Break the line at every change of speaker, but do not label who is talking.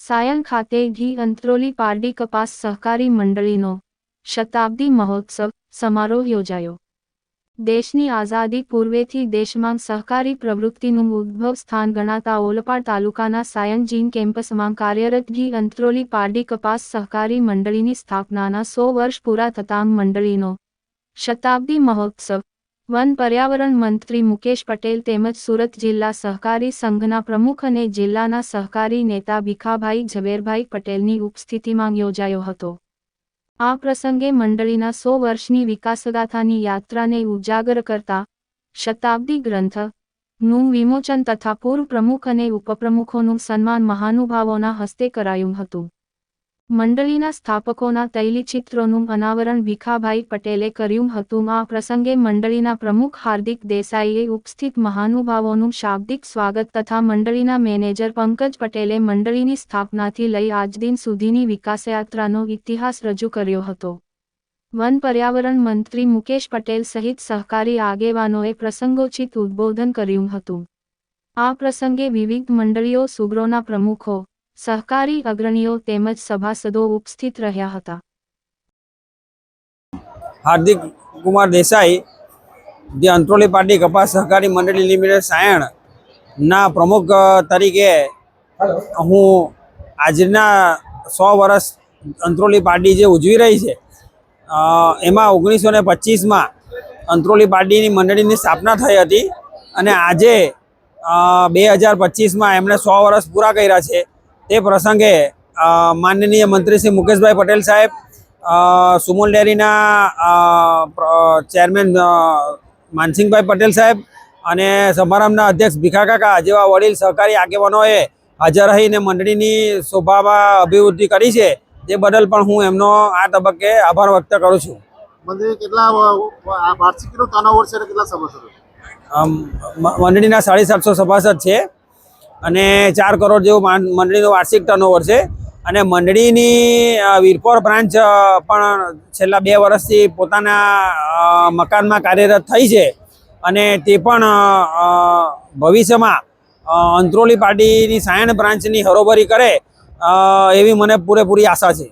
સાયણ ખાતે ઘી અંત્રોલી પારડી કપાસ સહકારી મંડળીનો શતાબ્દી મહોત્સવ સમારોહ યોજાયો. દેશની આઝાદી પૂર્વેથી દેશમાં સહકારી પ્રવૃત્તિનું ઉદ્ભવ સ્થાન ગણાતા ઓલપાડ તાલુકાના સાયનજીન કેમ્પસમાં કાર્યરત ઘી અંત્રોલી પારડી કપાસ સહકારી મંડળીની સ્થાપનાના સો વર્ષ પૂરા થતાં મંડળીનો શતાબ્દી મહોત્સવ. વન પર્યાવરણ મંત્રી મુકેશ પટેલ તેમજ સુરત જિલ્લા સહકારી સંઘના પ્રમુખ અને જિલ્લાના સહકારી નેતા ભીખાભાઈ ઝવેરભાઈ પટેલની ઉપસ્થિતિમાં યોજાયો હતો. આ પ્રસંગે મંડળીના સો વર્ષની વિકાસગાથાની યાત્રાને ઉજાગર કરતા શતાબ્દી ગ્રંથ, નું વિમોચન તથા પૂર્વ પ્રમુખ અને ઉપપ્રમુખોનું સન્માન મહાનુભાવોના હસ્તે કરાયું હતું. મંડળીના સ્થાપકોના તૈલીચિત્રોનું અનાવરણ ભીખાભાઈ પટેલે કર્યું હતું. આ પ્રસંગે મંડળીના પ્રમુખ હાર્દિક દેસાઈએ ઉપસ્થિત મહાનુભાવોનું શાબ્દિક સ્વાગત તથા મંડળીના મેનેજર પંકજ પટેલે મંડળીની સ્થાપનાથી લઈ આજદિન સુધીની વિકાસયાત્રાનો ઇતિહાસ રજૂ કર્યો હતો. વન પર્યાવરણ મંત્રી મુકેશ પટેલ સહિત સહકારી આગેવાનોએ પ્રસંગોચિત ઉદ્બોધન કર્યું હતું. આ પ્રસંગે વિવિધ મંડળીઓ, સુગ્રોના પ્રમુખો સહકારી અગ્રણીઓ તેમજ સભાસદો ઉપસ્થિત રહ્યા હતા.
હાર્દિક કુમાર દેસાઈ, જે અંત્રોલી પાર્ટી કપાસ સહકારી મંડળી લિમિટેડ સાયણ ના પ્રમુખ તરીકે હું આજના સો વર્ષ અંત્રોલી પાર્ટી જે ઉજવી રહી છે એમાં ઓગણીસો ને પચીસમાં અંત્રોલી પાર્ટીની મંડળીની સ્થાપના થઈ હતી અને આજે બે હજાર પચીસમાં એમણે સો વર્ષ પૂરા કર્યા છે. તે પ્રસંગે માનનીય મંત્રી શ્રી મુકેશભાઈ પટેલ સાહેબ સુમોલ ડેરીના ચેરમેન માનસિંહભાઈ પટેલ સાહેબ અને સમારંભના અધ્યક્ષ ભીખા કાકા જેવા વડીલ સહકારી આગેવાનોએ હાજર રહીને મંડળીની શોભામાં અભિવૃદ્ધિ કરી છે તે બદલ પણ હું એમનો આ તબક્કે આભાર વ્યક્ત કરું છું.
મંદિરે કેટલા વાર્ષિક ટર્નઓવર છે કેટલા સભાસદો
મંડળીના સાડી સાતસો સભાસદ છે. અને ચાર કરોડ જેવું મંડળીનું વાર્ષિક ટર્નઓવર છે. અને મંડળીની વિરપોર બ્રાન્ચ પણ છેલ્લા બે વર્ષથી પોતાના મકાનમાં કાર્યરત થઈ છે. અને તે પણ ભવિષ્યમાં અંત્રોલી પાર્ટીની સાયણ બ્રાન્ચની હરોબરી કરે એવી મને પૂરેપૂરી આશા છે.